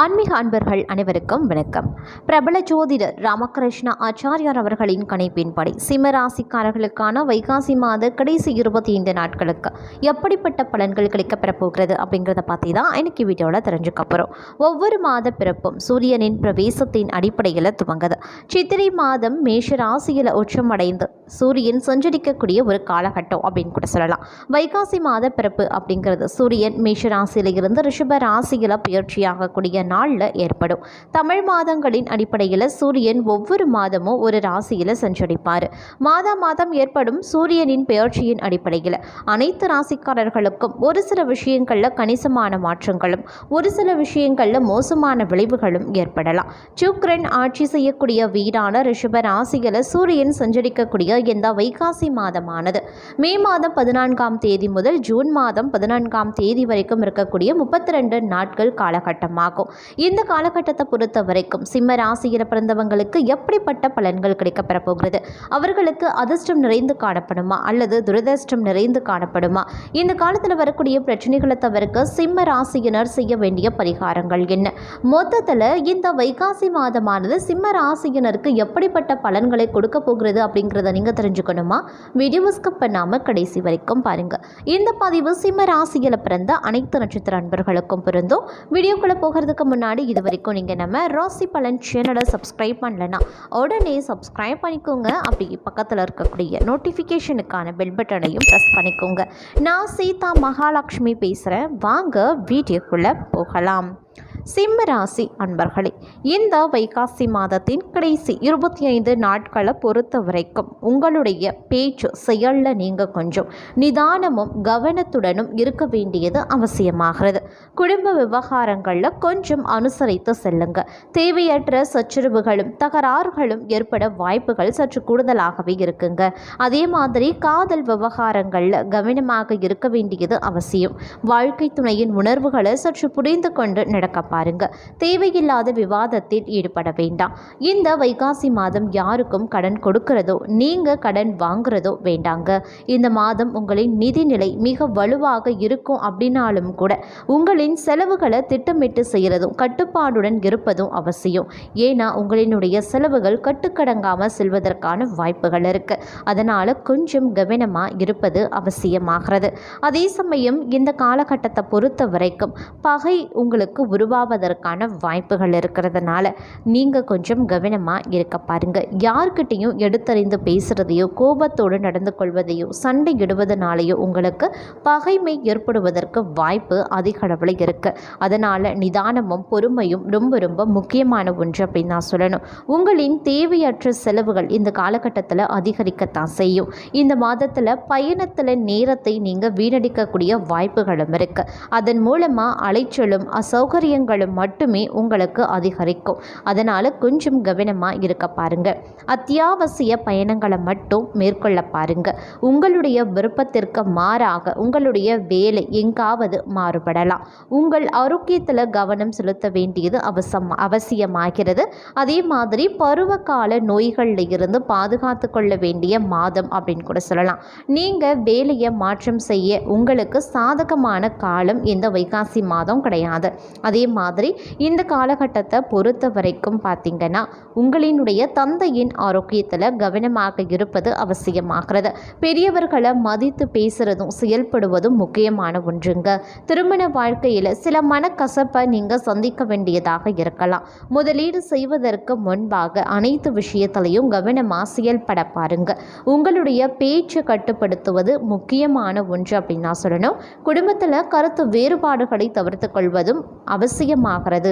ஆன்மீக அன்பர்கள் அனைவருக்கும் வணக்கம். பிரபல ஜோதிடர் ராமகிருஷ்ண ஆச்சாரியார் அவர்களின் கணிப்பின்படி சிம்மராசிக்காரர்களுக்கான வைகாசி மாத கடைசி இருபத்தி ஐந்து நாட்களுக்கு எப்படிப்பட்ட பலன்கள் கிடைக்கப்பெற போகிறது அப்படிங்கிறத பற்றி தான் இன்னைக்கு வீடியோவில் தெரிஞ்சுக்க போகிறோம் ஒவ்வொரு மாத பிறப்பும் சூரியனின் பிரவேசத்தின் அடிப்படையில் துவங்குது. சித்திரை மாதம் மேஷ ராசியில் உச்சமடைந்து சூரியன் சஞ்சரிக்கக்கூடிய ஒரு காலகட்டம் அப்படின்னு கூட சொல்லலாம். வைகாசி மாத பிறப்பு அப்படிங்கிறது சூரியன் மேஷ ராசியிலிருந்து ரிஷப ராசியில் பயிற்சியாகக்கூடிய நாளில் ஏற்படும். தமிழ் மாதங்களின் அடிப்படையில் சூரியன் ஒவ்வொரு மாதமும் ஒரு ராசியில் சஞ்சரிப்பார் மாதா மாதம் ஏற்படும் சூரியனின் பெயர்ச்சியின் அடிப்படையில் அனைத்து ராசிக்காரர்களுக்கும் ஒரு சில விஷயங்களில் கணிசமான மாற்றங்களும் ஒரு சில விஷயங்களில் மோசமான விளைவுகளும் ஏற்படலாம். சுக்கிரன் ஆட்சி செய்யக்கூடிய வீடான ரிஷப ராசியில் சூரியன் சஞ்சரிக்கக்கூடிய இந்த வைகாசி மாதமானது. மே மாதம் பதினான்காம் தேதி முதல் ஜூன் மாதம் பதினான்காம் தேதி வரைக்கும் இருக்கக்கூடிய முப்பத்தி ரெண்டு நாட்கள் காலகட்டமாகும். இந்த காலகட்டத்தை பொறுத்த வரைக்கும் சிம்ம ராசியில் பிறந்தவங்களுக்கு எப்படிப்பட்ட பலன்கள் கிடைக்கப்பெற போகிறது அவர்களுக்கு அதிர்ஷ்டம் நிறைந்து காணப்படுமா? அல்லது துரதிர்ஷ்டம் நிறைந்து காணப்படுமா? இந்த காலத்தில் வரக்கூடிய பிரச்சனைகளை தவிர்க்க சிம்ம ராசியினர் செய்ய வேண்டிய பரிகாரங்கள் என்ன? மொத்தத்தில் இந்த வைகாசி மாதமானது சிம்ம ராசியினருக்கு எப்படிப்பட்ட பலன்களை கொடுக்க போகிறது அப்படிங்கிறத நீங்கள் தெரிஞ்சுக்கணுமா? வீடியோ ஸ்கிப் பண்ணாமல் கடைசி வரைக்கும் பாருங்கள் இந்த பதிவு சிம்ம ராசியில் பிறந்த அனைத்து நட்சத்திர அன்பர்களுக்கும் பொருந்தும். வீடியோக்குள்ளே போகிறதுக்கு முன்னாடி இது வரைக்கும் நீங்கள் நம்ம ராசி பலன் சேனலை சப்ஸ்கிரைப் பண்ணலனா உடனே சப்ஸ்கிரைப் பண்ணிக்கோங்க. அப்படி பக்கத்தில் இருக்கக்கூடிய நோட்டிஃபிகேஷனுக்கான பெல் பட்டனையும் ப்ரெஸ் பண்ணிக்கோங்க. நான் சீதா மகாலட்சுமி பேசுகிறேன் வாங்க வீடியோக்குள்ளே போகலாம். சிம்ம ராசி அன்பர்களே இந்த வைகாசி மாதத்தின் கடைசி இருபத்தி ஐந்து நாட்களை பொறுத்த வரைக்கும் உங்களுடைய பேச்சு செயலில் நீங்கள் கொஞ்சம் நிதானமும் கவனத்துடனும் இருக்க வேண்டியது அவசியமாகிறது. குடும்ப விவகாரங்களில் கொஞ்சம் அனுசரித்து செல்லுங்க. தேவையற்ற சச்சரவுகளும் தகராறுகளும் ஏற்பட வாய்ப்புகள் சற்று கூடுதலாகவே இருக்குங்க. அதே மாதிரி காதல் விவகாரங்களில் கவனமாக இருக்க வேண்டியது அவசியம். வாழ்க்கை துணையின் உணர்வுகளை சற்று புரிந்து கொண்டு நடக்கப்படும் பாருங்க. தேவையில்லாத விவாதத்தில் ஈடுபட வேண்டாம். இந்த வைகாசி மாதம் யாருக்கும் கடன் கொடுக்கிறதோ நீங்கள் கடன் வாங்குறதோ வேண்டாங்க. இந்த மாதம் உங்களின் நிதிநிலை மிக வலுவாக இருக்கும் அப்படின்னாலும் கூட உங்களின் செலவுகளை திட்டமிட்டு செய்கிறதும் கட்டுப்பாடுடன் இருப்பதும் அவசியம். ஏன்னா உங்களினுடைய செலவுகள் கட்டுக்கடங்காமல் செல்வதற்கான வாய்ப்புகள் இருக்கு. அதனால் கொஞ்சம் கவனமாக இருப்பது அவசியமாகிறது. அதே சமயம் இந்த காலகட்டத்தை பொறுத்த வரைக்கும் பகை உங்களுக்கு உருவாவதற்கான வாய்ப்புகள் இருக்கிறதுனால நீங்கள் கொஞ்சம் கவனமாக இருக்க பாருங்க. யார்கிட்டையும் எடுத்தறிந்து பேசுகிறதையோ கோபத்தோடு நடந்து கொள்வதையோ சண்டையிடுவதனாலேயோ உங்களுக்கு பகைமை ஏற்படுவதற்கு வாய்ப்பு அதிக அளவில் இருக்குது அதனால் நிதானமும் பொறுமையும் ரொம்ப ரொம்ப முக்கியமான ஒன்று அப்படின்னு நான் சொல்லணும். உங்களின் தேவையற்ற செலவுகள் இந்த காலகட்டத்தில் அதிகரிக்கத்தான் செய்யும். இந்த மாதத்தில் பயணத்தில் நேரத்தை நீங்கள் வீணடிக்கக்கூடிய வாய்ப்புகளும் இருக்குது அதன் மூலமாக அலைச்சலும் அசௌகரியங்களும் மட்டுமே உங்களுக்கு அதிகரிக்கும். அதனால் கொஞ்சம் கவனமாக இருக்க பாருங்க. அத்தியாவசிய பயணங்களை மட்டும் மேற்கொள்ள பாருங்க. உங்களுடைய விருப்பத்திற்கு மாறாக உங்களுடைய வேலை எங்காவது மாறுபடலாம். உங்கள் ஆரோக்கியத்தில் கவனம் செலுத்த வேண்டியது அவசம் அவசியமாகிறது. அதே மாதிரி பருவகால நோய்களில் இருந்து பாதுகாத்து கொள்ள வேண்டிய மாதம் அப்படின்னு கூட சொல்லலாம். நீங்கள் வேலையை மாற்றம் செய்ய உங்களுக்கு சாதகமான காலம் இந்த வைகாசி மாதம் கிடையாது. அதே மாதிரி இந்த காலகட்டத்தை பொறுத்த வரைக்கும் பார்த்தீங்கன்னா உங்களினுடைய தந்தையின் ஆரோக்கியத்தில் கவனமாக இருப்பது அவசியமாகிறது. பெரியவர்களை மதித்து பேசுகிறதும் செயல்படுவதும் முக்கியமான ஒன்றுங்க. திருமண வாழ்க்கையில் சில மனக்கசப்பை நீங்கள் சந்திக்க வேண்டியதாக இருக்கலாம். முதலீடு செய்வதற்கு முன்பாக அனைத்து விஷயத்திலையும் கவனமாக செயல்பட பாருங்க. உங்களுடைய பேச்சு கட்டுப்படுத்துவது முக்கியமான ஒன்று அப்படின்னு நான் சொல்லணும். குடும்பத்தில் கருத்து வேறுபாடுகளை தவிர்த்து கொள்வதும் அவசியம் அவசியமாகிறது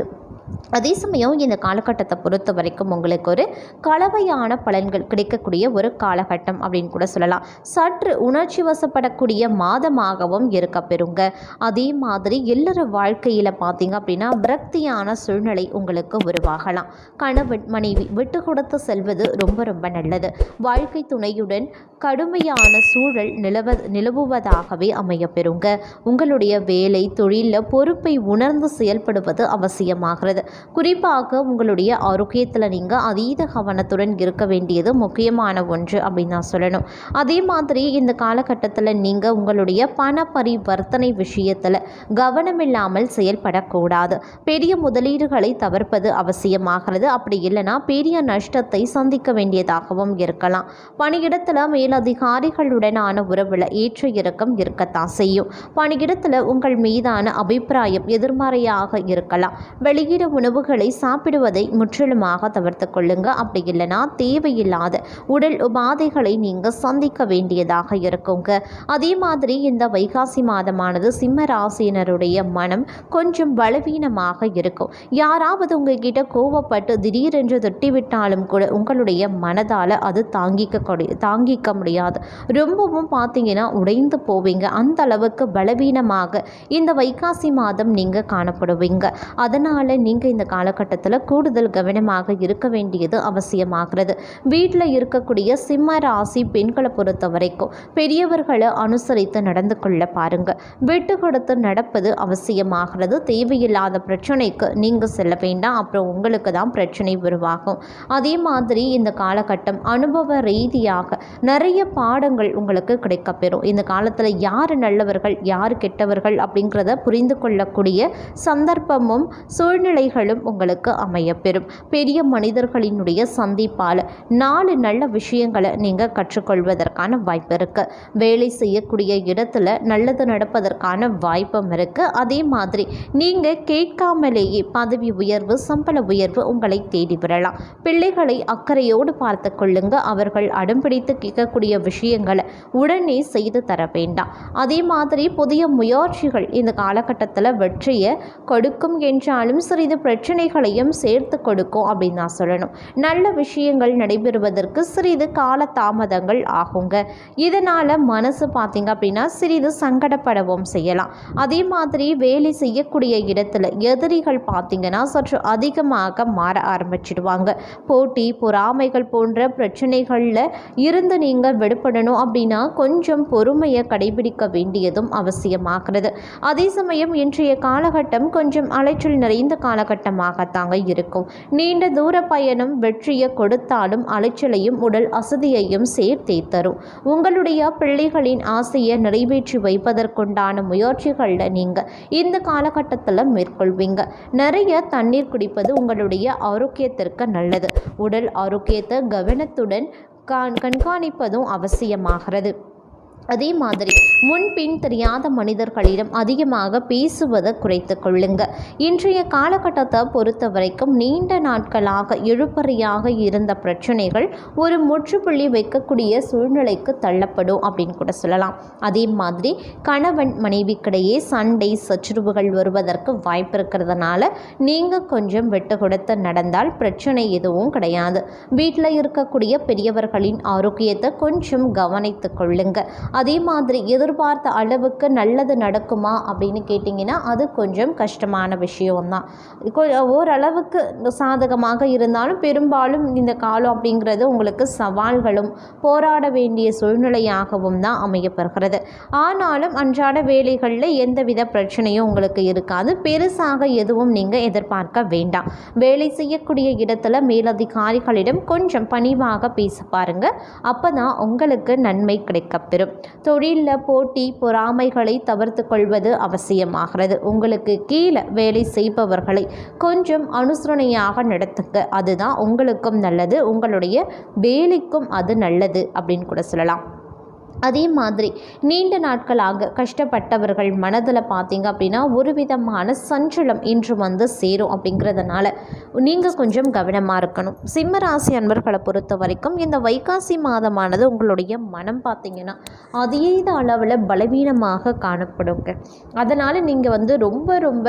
அதே சமயம் இந்த காலகட்டத்தை பொறுத்த வரைக்கும் உங்களுக்கு ஒரு கலவையான பலன்கள் கிடைக்கக்கூடிய ஒரு காலகட்டம் அப்படின்னு கூட சொல்லலாம். சற்று உணர்ச்சி வசப்படக்கூடிய மாதமாகவும் இருக்க பெறுங்க. அதே மாதிரி எல்லார வாழ்க்கையில் பார்த்தீங்க அப்படின்னா விரக்தியான சூழ்நிலை உங்களுக்கு உருவாகலாம். கணவன் மனைவி விட்டு கொடுத்து செல்வது ரொம்ப ரொம்ப நல்லது. வாழ்க்கை துணையுடன் கடுமையான சூழல் நிலவ நிலவுவதாகவே அமைய பெறுங்க. உங்களுடைய வேலை தொழிலில் பொறுப்பை உணர்ந்து செயல்படுவது அவசியமாகிறது. நல்லது குறிப்பாக உங்களுடைய ஆரோக்கியத்தில் நீங்கள் அதீத கவனத்துடன் இருக்க வேண்டியது முக்கியமான ஒன்று அப்படின்னு நான் சொல்லணும். அதே மாதிரி இந்த காலகட்டத்தில் நீங்கள் உங்களுடைய பண பரிவர்த்தனை விஷயத்தில் கவனமில்லாமல் செயல்படக்கூடாது. பெரிய முதலீடுகளை தவிர்ப்பது அவசியமாகிறது. அப்படி இல்லைன்னா பெரிய நஷ்டத்தை சந்திக்க வேண்டியதாகவும் இருக்கலாம். பணியிடத்தில் மேலதிகாரிகளுடனான உறவில் ஏற்ற இறக்கம் இருக்கத்தான் செய்யும். பணியிடத்தில் உங்கள் மீதான அபிப்பிராயம் எதிர்மறையாக இருக்கலாம். வெளியிட உணவுகளை சாப்பிடுவதை முற்றிலுமாக தவிர்த்து கொள்ளுங்க. அப்படி இல்லைன்னா தேவையில்லாத உடல் உபாதைகளை நீங்கள் சந்திக்க வேண்டியதாக இருக்குங்க. அதே மாதிரி இந்த வைகாசி மாதமானது சிம்ம ராசியினருடைய மனம் கொஞ்சம் பலவீனமாக இருக்கும். யாராவது உங்ககிட்ட கோவப்பட்டு திடீரென்று திட்டிவிட்டாலும் கூட உங்களுடைய மனதால் அது தாங்கிக்க கூடிய- தாங்கிக்க முடியாது. ரொம்பவும் பார்த்தீங்கன்னா உடைந்து போவீங்க. அந்த அளவுக்கு பலவீனமாக இந்த வைகாசி மாதம் நீங்கள் காணப்படுவீங்க. அதனால் நீங்கள் இந்த காலகட்டத்தில் கூடுதல் கவனமாக இருக்க வேண்டியது அவசியமாகிறது. வீட்டில் இருக்கக்கூடிய சிம்ம ராசி பெண்களை பொறுத்த வரைக்கும் பெரியவர்களை அனுசரித்து நடந்து கொள்ள பாருங்க. விட்டு கொடுத்து நடப்பது அவசியமாகிறது. தேவையில்லாத பிரச்சனைக்கு நீங்கள் செல்ல வேண்டாம். அப்புறம் உங்களுக்கு தான் பிரச்சனை உருவாகும். அதே மாதிரி இந்த காலகட்டம் அனுபவ ரீதியாக நிறைய பாடங்கள் உங்களுக்கு கிடைக்கப்பெறும். இந்த காலத்தில் யார் நல்லவர்கள் யார் கெட்டவர்கள் அப்படிங்கிறத புரிந்து கொள்ளக்கூடிய சந்தர்ப்பமும் சூழ்நிலை சூழ்நிலைகளும் உங்களுக்கு அமையப்பெறும். பெரிய மனிதர்களினுடைய சந்திப்பால் நாலு நல்ல விஷயங்களை நீங்கள் கற்றுக்கொள்வதற்கான வாய்ப்பு இருக்கு. வேலை செய்யக்கூடிய இடத்துல நல்லது நடப்பதற்கான வாய்ப்பும் இருக்குது அதே மாதிரி நீங்கள் கேட்காமலேயே பதவி உயர்வு சம்பள உயர்வு உங்களை தேடி வரலாம். பிள்ளைகளை அக்கறையோடு பார்த்து கொள்ளுங்க. அவர்கள் அடம்பிடித்து கேட்கக்கூடிய விஷயங்களை உடனே செய்து தர வேண்டாம். அதே மாதிரி புதிய முயற்சிகள் இந்த காலகட்டத்தில் வெற்றியை கொடுக்கும் என்றாலும் சிறிது பிரச்சனைகளையும் சேர்த்து கொடுக்கும் அப்படின்னு நான் சொல்லணும். நல்ல விஷயங்கள் நடைபெறுவதற்கு சிறிது கால தாமதங்கள் ஆகுங்க. இதனால் மனசு பார்த்தீங்க அப்படின்னா சிறிது சங்கடப்படவும் செய்யலாம். அதே மாதிரி வேலை செய்யக்கூடிய இடத்துல எதிரிகள் பார்த்தீங்கன்னா சற்று அதிகமாக மாற ஆரம்பிச்சிடுவாங்க. போட்டி பொறாமைகள் போன்ற பிரச்சனைகளில் இருந்து நீங்கள் விடுபடணும் அப்படின்னா கொஞ்சம் பொறுமையை கடைபிடிக்க வேண்டியதும் அவசியமாகிறது. அதே சமயம் இன்றைய காலகட்டம் கொஞ்சம் அலைச்சல் நிறைந்த காலகட்டமாகத்தாங்க இருக்கும். நீண்ட தூர பயணம் வெற்றியை கொடுத்தாலும் அலைச்சலையும் உடல் அசதியையும் சேர்த்தே தரும் உங்களுடைய பிள்ளைகளின் ஆசையை நிறைவேற்றி வைப்பதற்குண்டான முயற்சிகளில் நீங்கள் இந்த காலகட்டத்தில் மேற்கொள்வீங்க. நிறைய தண்ணீர் குடிப்பது உங்களுடைய ஆரோக்கியத்திற்கு நல்லது. உடல் ஆரோக்கியத்தை கவனத்துடன் கண்காணிப்பதும் அவசியமாகிறது. அதே மாதிரி முன்பின் தெரியாத மனிதர்களிடம் அதிகமாக பேசுவதை குறைத்து கொள்ளுங்க. இன்றைய காலகட்டத்தை பொறுத்த வரைக்கும் நீண்ட நாட்களாக எழுப்பறையாக இருந்த பிரச்சனைகள் ஒரு முற்றுப்புள்ளி வைக்கக்கூடிய சூழ்நிலைக்கு தள்ளப்படும் அப்படின்னு கூட சொல்லலாம். அதே மாதிரி கணவன் மனைவிக்கிடையே சண்டை சச்சுரவுகள் வருவதற்கு வாய்ப்பு இருக்கிறதுனால நீங்கள் கொஞ்சம் விட்டு கொடுத்து நடந்தால் பிரச்சனை எதுவும் கிடையாது. வீட்டில் இருக்கக்கூடிய பெரியவர்களின் ஆரோக்கியத்தை கொஞ்சம் கவனித்து கொள்ளுங்க. அதே மாதிரி எதிர்பார்த்த அளவுக்கு நல்லது நடக்குமா அப்படின்னு கேட்டிங்கன்னா அது கொஞ்சம் கஷ்டமான விஷயம்தான். ஓரளவுக்கு சாதகமாக இருந்தாலும் பெரும்பாலும் இந்த காலம் அப்படிங்கிறது உங்களுக்கு சவால்களும் போராட வேண்டிய சூழ்நிலையாகவும் தான் அமையப்படுகிறது ஆனாலும் அன்றாட வேலைகளில் எந்தவித பிரச்சனையும் உங்களுக்கு இருக்காது. பெருசாக எதுவும் நீங்கள் எதிர்பார்க்க வேண்டாம். வேலை செய்யக்கூடிய இடத்துல மேலதிகாரிகளிடம் கொஞ்சம் பணிவாக பேச பாருங்க. அப்போ தான் உங்களுக்கு நன்மை கிடைக்கப்பெறும் தொழிலில் போ போட்டி பொறாமைகளை தவிர்த்து கொள்வது அவசியமாகிறது. உங்களுக்கு கீழே வேலை செய்பவர்களை கொஞ்சம் அனுசரணையாக நடத்துங்க. அதுதான் உங்களுக்கும் நல்லது. உங்களுடைய வேலைக்கும் அது நல்லது அப்படின்னு கூட சொல்லலாம். அதே மாதிரி நீண்ட நாட்களாக கஷ்டப்பட்டவர்கள் மனதில் பார்த்தீங்க அப்படின்னா ஒரு விதமான சஞ்சலம் இன்று வந்து சேரும் அப்படிங்கிறதுனால நீங்கள் கொஞ்சம் கவனமாக இருக்கணும். சிம்ம ராசி அன்பர்களை பொறுத்த வரைக்கும் இந்த வைகாசி மாதமானது உங்களுடைய மனம் பார்த்தீங்கன்னா அதீத அளவில் பலவீனமாக காணப்படுங்க. அதனால் நீங்கள் வந்து ரொம்ப ரொம்ப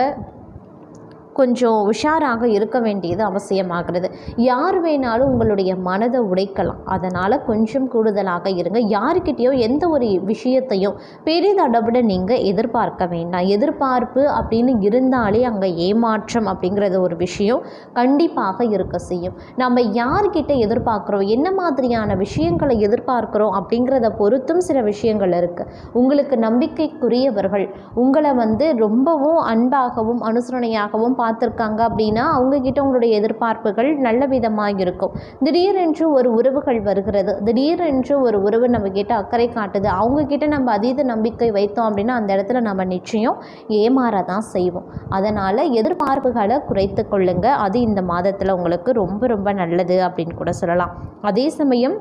கொஞ்சம் உஷாராக இருக்க வேண்டியது அவசியமாகிறது. யார் வேணாலும் உங்களுடைய மனதை உடைக்கலாம். அதனால் கொஞ்சம் கூடுதலாக இருங்க. யாருக்கிட்டேயோ எந்த ஒரு விஷயத்தையும் பெரிதளவில் நீங்கள் எதிர்பார்க்க வேண்டாம். எதிர்பார்ப்பு அப்படின்னு இருந்தாலே அங்கே ஏமாற்றம் அப்படிங்கிறது ஒரு விஷயம் கண்டிப்பாக இருக்க செய்யும். நம்ம யார்கிட்ட எதிர்பார்க்குறோம்? என்ன மாதிரியான விஷயங்களை எதிர்பார்க்குறோம்? அப்படிங்கிறத பொறுத்தும் சில விஷயங்கள் இருக்குது உங்களுக்கு நம்பிக்கைக்குரியவர்கள் உங்களை வந்து ரொம்பவும் அன்பாகவும் அனுசரணையாகவும் பார்த்து பார்த்துருக்காங்க அப்படின்னா அவங்கக்கிட்ட உங்களுடைய எதிர்பார்ப்புகள் நல்ல விதமாக இருக்கும் திடீரென்று ஒரு உறவுகள் வருகிறது. திடீரென்று ஒரு உறவு நம்மக்கிட்ட அக்கறை காட்டுது. அவங்கக்கிட்ட நம்ம அதீத நம்பிக்கை வைத்தோம் அப்படின்னா அந்த இடத்துல நம்ம நிச்சயம் ஏமாற தான் செய்வோம். அதனால் எதிர்பார்ப்புகளை குறைத்து கொள்ளுங்கள் அது இந்த மாதத்தில் உங்களுக்கு ரொம்ப ரொம்ப நல்லது அப்படின்னு கூட சொல்லலாம். அதே சமயம்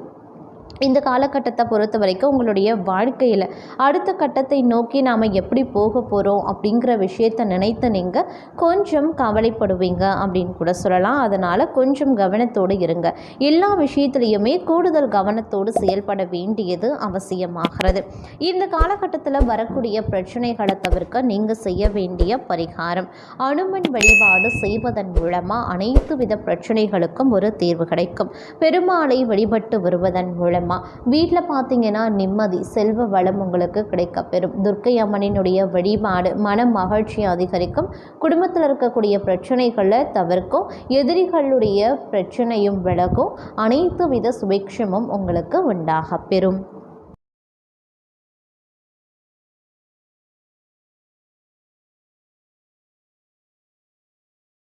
இந்த காலகட்டத்தை பொறுத்த வரைக்கும் உங்களுடைய வாழ்க்கையில் அடுத்த கட்டத்தை நோக்கி நாம் எப்படி போக போகிறோம் அப்படிங்கிற விஷயத்தை நினைத்து நீங்கள் கொஞ்சம் கவலைப்படுவீங்க அப்படின்னு கூட சொல்லலாம். அதனால் கொஞ்சம் கவனத்தோடு இருங்க. எல்லா விஷயத்துலையுமே கூடுதல் கவனத்தோடு செயல்பட வேண்டியது அவசியமாகிறது. இந்த காலகட்டத்தில் வரக்கூடிய பிரச்சனைகளை தவிர்க்க நீங்கள் செய்ய வேண்டிய பரிகாரம். அனுமன் வழிபாடு செய்வதன் மூலமாக அனைத்து வித பிரச்சனைகளுக்கும் ஒரு தீர்வு கிடைக்கும். பெருமாளை வழிபட்டு வருவதன் மூலம் மூலமாக வீட்டில் பார்த்தீங்கன்னா நிம்மதி செல்வ வளம் உங்களுக்கு கிடைக்கப்பெறும் துர்க்கை அம்மனினுடைய வழிபாடு மன மகிழ்ச்சி அதிகரிக்கும். குடும்பத்தில் இருக்கக்கூடிய பிரச்சனைகளை தவிர்க்கும். எதிரிகளுடைய பிரச்சனையும் விலகும். அனைத்து வித சுபிக்ஷமும் உங்களுக்கு உண்டாகப் பெறும்.